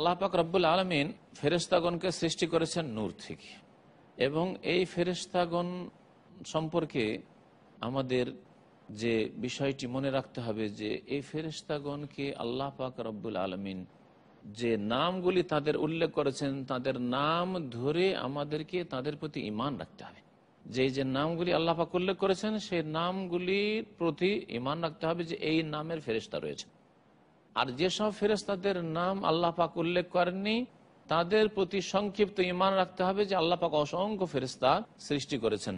আল্লাহ পাক রব্বুল আলমিন ফেরেস্তাগণকে সৃষ্টি করেছেন নূর থেকে। এবং এই ফেরেস্তাগণ সম্পর্কে আমাদের যে বিষয়টি মনে রাখতে হবে যে, এই ফেরেস্তাগণকে আল্লাহ পাক রব্বুল আলমিন যে নামগুলি তাদের উল্লেখ করেছেন, তাদের নাম ধরে আমাদেরকে তাদের প্রতি ইমান রাখতে হবে। যে যে নামগুলি আল্লাহ পাক উল্লেখ করেছেন, সেই নামগুলির প্রতি ইমান রাখতে হবে যে, এই নামের ফেরেস্তা রয়েছে আর যেসব ফেরেস্তাদের নাম আল্লাহ পাক উল্লেখ করেননি, তাদের প্রতি সংক্ষিপ্ত ইমান রাখতে হবে যে আল্লাহ পাক অসংখ্য ফেরিস্তা সৃষ্টি করেছেন।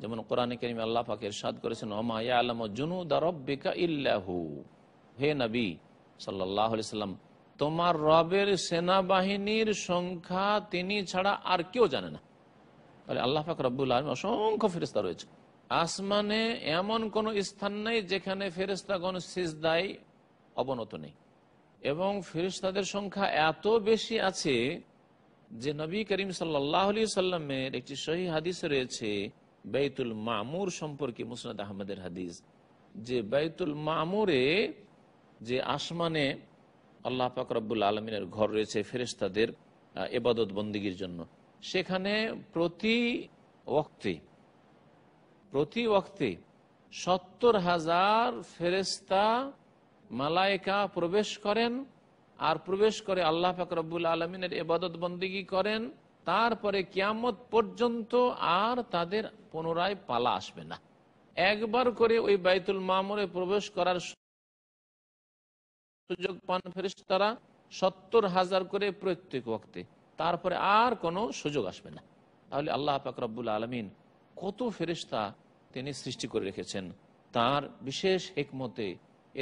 যেমন কোরআনে করিম আল্লাহ পাক এরশাদ করেছেন জুনু ইল্লাহু। হে নবী সাল্লাম, তোমার রবের সেনাবাহিনীর সংখ্যা তিনি ছাড়া আর কেউ জানে না। তাহলে আল্লাহ পাক রব্বুল আলম অসংখ্য ফেরিস্তা রয়েছে। আসমানে এমন কোন স্থান নেই যেখানে ফেরিস্তাগণ সিজদায় অবনত নেই। এবং ফেরিস্তাদের সংখ্যা এত বেশি আছে যে নবী করিম সাল্লাহ আলি সাল্লামের একটি সহি হাদিস রয়েছে বেতুল মামুর সম্পর্কে মুসনাদ আহমদের হাদিস। যে বেতুল মামুরে যে আসমানে আল্লাহ পাক রব্বুল আলমিনের ঘর রয়েছে ফেরিস্তাদের এবাদত বন্দিগির জন্য। সেখানে প্রতি ওক্তে প্রতি ওক্তে সত্তর হাজার ফেরেস্তা মালায়কা প্রবেশ করেন আর প্রবেশ করে আল্লাহ ফাকরবুল আলমিনের এবাদত বন্দিগি করেন। তারপরে কিয়ামত পর্যন্ত আর তাদের পুনরায় পালা আসবে না। একবার করে ওই বাইতুল মামুরে প্রবেশ করার সুযোগ পান ফেরিস্তারা সত্তর হাজার করে প্রত্যেক ওক্তে তারপরে আর কোনো সুযোগ আসবে না। তাহলে আল্লাহ ফাকরবুল আলমিন কত ফেরিস্তা তিনি সৃষ্টি করে রেখেছেন। তার বিশেষ হেকমতে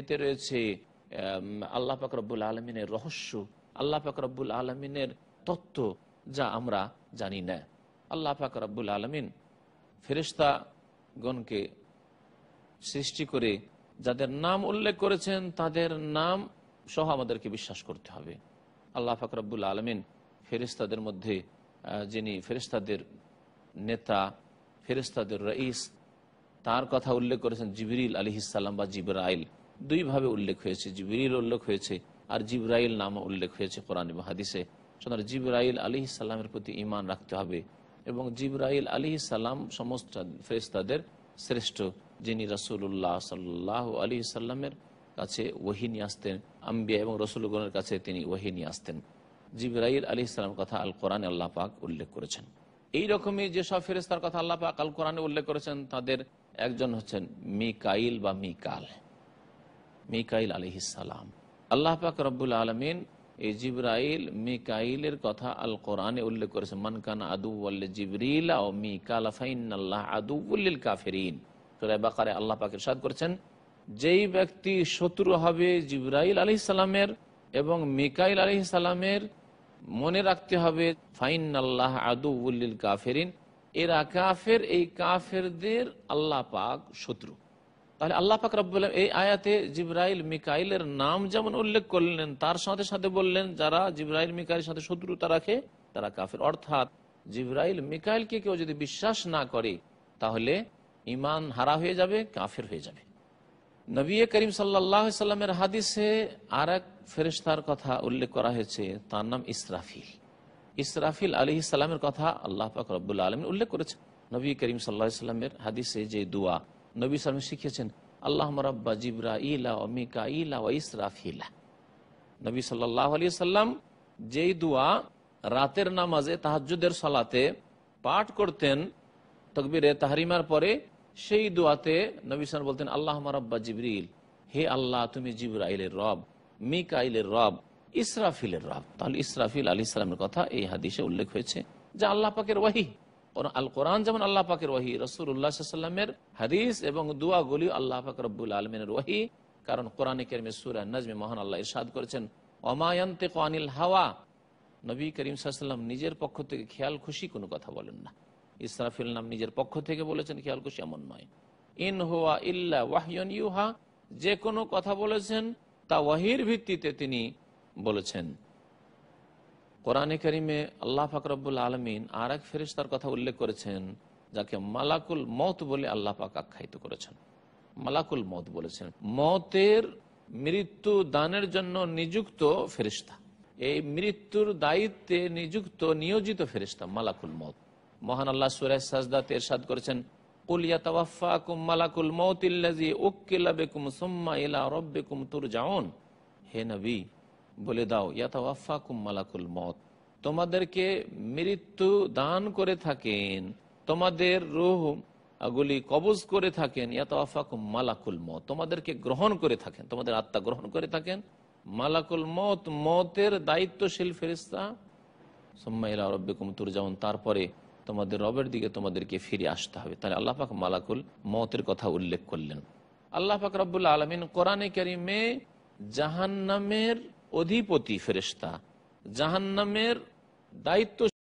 এতে রয়েছে আল্লাহ পাকরবুল আলমিনের রহস্য, আল্লাহ পাকরবুল আলমিনের তত্ত্ব যা আমরা জানি না। আল্লাহ পাকরবুল আলমিন ফেরিস্তাগণকে সৃষ্টি করে যাদের নাম উল্লেখ করেছেন, তাদের নাম সহ আমাদেরকে বিশ্বাস করতে হবে। আল্লাহ ফাকরাবুল আলমিন ফেরিস্তাদের মধ্যে যিনি ফেরিস্তাদের নেতা ফেরিস্তাদের রইস, তার কথা উল্লেখ করেছেন জিবরিল আলী ইসাল্লাম বা জিবরাইল। দুইভাবে উল্লেখ হয়েছে জিবরিল উল্লেখ হয়েছে আর জিবরাইল নাম উল্লেখ হয়েছে কোরআন হাদিসে। সুতরাং জিবরাইল আলী ইসাল্লামের প্রতি ইমান রাখতে হবে এবং জিবরাইল আলী ইসাল্লাম সমস্ত ফেরিস্তাদের শ্রেষ্ঠ, যিনি রসুল্লাহ সাল্লাহ আলী সাল্লামের কাছে ওহিনী আসতেন, আম্বিয়া এবং রসুলগণের কাছে তিনি ওহিনী আসতেন। জিবরাইল আলী ইসলামের কথা আল কোরআন আল্লাহ পাক উল্লেখ করেছেন। এই রকমই যেসব ফেরেস্তার কথা আল্লাহ পাক আল কোরআনে উল্লেখ করেছেন, তাদের একজন হচ্ছেন মিকাইল বা মিকাল। মিকাইল আলহিসাম আল্লাহ পাক রব্বুল আলমিন এই জিব্রাইল, মিকাইলের কথা আল কোরআনে উল্লেখ করেছে মানকান আদু জিবরিল ও মিকাল আল্লাহ আদু কাফেরিন। বাকারে আল্লাহ পাকের সাদ করেছেন, যেই ব্যক্তি শত্রু হবে জিব্রাইল আলি সালামের এবং মিকাইল আলি সালামের, মনে রাখতে হবে ফাইন আল্লাহ আদু উল্লিল কাফেরিন। এরা কাফের, এই কাফেরদের আল্লাহ পাক শত্রু। তাহলে আল্লাহ পাক রব্বুল এই আয়াতে জিব্রাইল, মিকাইলের নাম যেমন উল্লেখ করলেন, তার সাথে সাথে বললেন, যারা জিব্রাইল, মিকাইলের সাথে শত্রুতা রাখে, তারা কাফের। অর্থাৎ জিব্রাইল, মিকাইলকে কেউ যদি বিশ্বাস না করে, তাহলে ইমান হারা হয়ে যাবে, কাফের হয়ে যাবে। নবী করিম সাল্লাহ সাল্লামের হাদিসে আর এক ফেরিস্তার কথা উল্লেখ করা হয়েছে, তার নাম ইসরাফিল। ইসরাফিল আলী ইসলামের কথা আল্লাহ পাক রব্বুল্লা আলম উল্লেখ করেছে নবী করিম সাল্লাহ সাল্লামের হাদিসে যে দোয়া নবী সালাম শিখিয়েছেন আল্লাহ রব্বা জিবরা ইলা ও মিকা ইলা ও ইসরাফিলা। নবী সাল্লাহ আলী সাল্লাম যেই দোয়া রাতের নামাজে তাহাজুদের সালাতে পাঠ করতেন, তকবিরে তাহারিমার পরে সেই দোয়াতে নবী সাল বলতেন আল্লাহ রব্বা জিবরিল হে আল্লাহ তুমি জিবরা জিবরাইলের রব মিকা মিকাইলের রব, ইসরাফিলের রব। তাহলে ইসরাফিল আলী ইসলামের কথা এই হাদিসে উল্লেখ হয়েছে, যা আল্লাহ পাকের ওয়াহি। আল কোরআন যেমন আল্লাহ পাকের ওয়াহি রসুল্লাহামের হাদিস এবং দুয়া দুয়াগুলি আল্লাহ পাক রব্বুল আলমের ওয়াহি। কারণ কোরআনে কেরমে সুরা নজমে মহান আল্লাহ ইরশাদ করেছেন অমায়ন্তে কানিল হাওয়া। নবী করিম সাল্লাম নিজের পক্ষ থেকে খেয়াল খুশি কোনো কথা বলেন না। ইসরাফিল নাম নিজের পক্ষ থেকে বলেছেন, খেয়াল খুশি এমন নয়। ইন হোয়া ইল্লা ওয়াহিয়ন ইউহা, যে কোনো কথা বলেছেন, তা ওয়াহির ভিত্তিতে তিনি বলেছেন। কোরআনে করিমে আল্লাহ ফাকরবুল আলমিন আর এক ফেরিস্তার কথা উল্লেখ করেছেন, যাকে মালাকুল মত বলে আল্লাহ পাক আখ্যায়িত করেছেন। মালাকুল মত বলেছেন। মতের মৃত্যু দানের জন্য নিযুক্ত ফেরিস্তা এই মৃত্যুর দায়িত্বে নিযুক্ত, নিয়োজিত ফেরিস্তা মালাকুল মত মহান আল্লাহ সুরাজ সাজদাতে এরশাদ করেছেন মালাকুল মৌতিল্লাজি উক্কিলা বেকুম ইলা হে নবী বলে দাও ইয়াতাওয়াফা কুম মালাকুল মত তোমাদেরকে মৃত্যু দান করে থাকেন, তোমাদের রোহ গুলি কবজ করে থাকেন ইয়াতাওয়াফা কুম মালাকুল মত তোমাদেরকে গ্রহণ করে থাকেন, তোমাদের আত্মা গ্রহণ করে থাকেন। মালাকুল মত মতের দায়িত্বশীল ফেরিস্তা সোম্মাইলা রব্বিকুম তুরজাউন, তারপরে তোমাদের রবের দিকে তোমাদেরকে ফিরে আসতে হবে। তাহলে আল্লাহ পাক মালাকুল মতের কথা উল্লেখ করলেন। আল্লাহ পাক রব্বুল আলমিন কোরআনে কারিমে জাহান্নামের অধিপতি ফেরেস্তা জাহান্নামের দায়িত্ব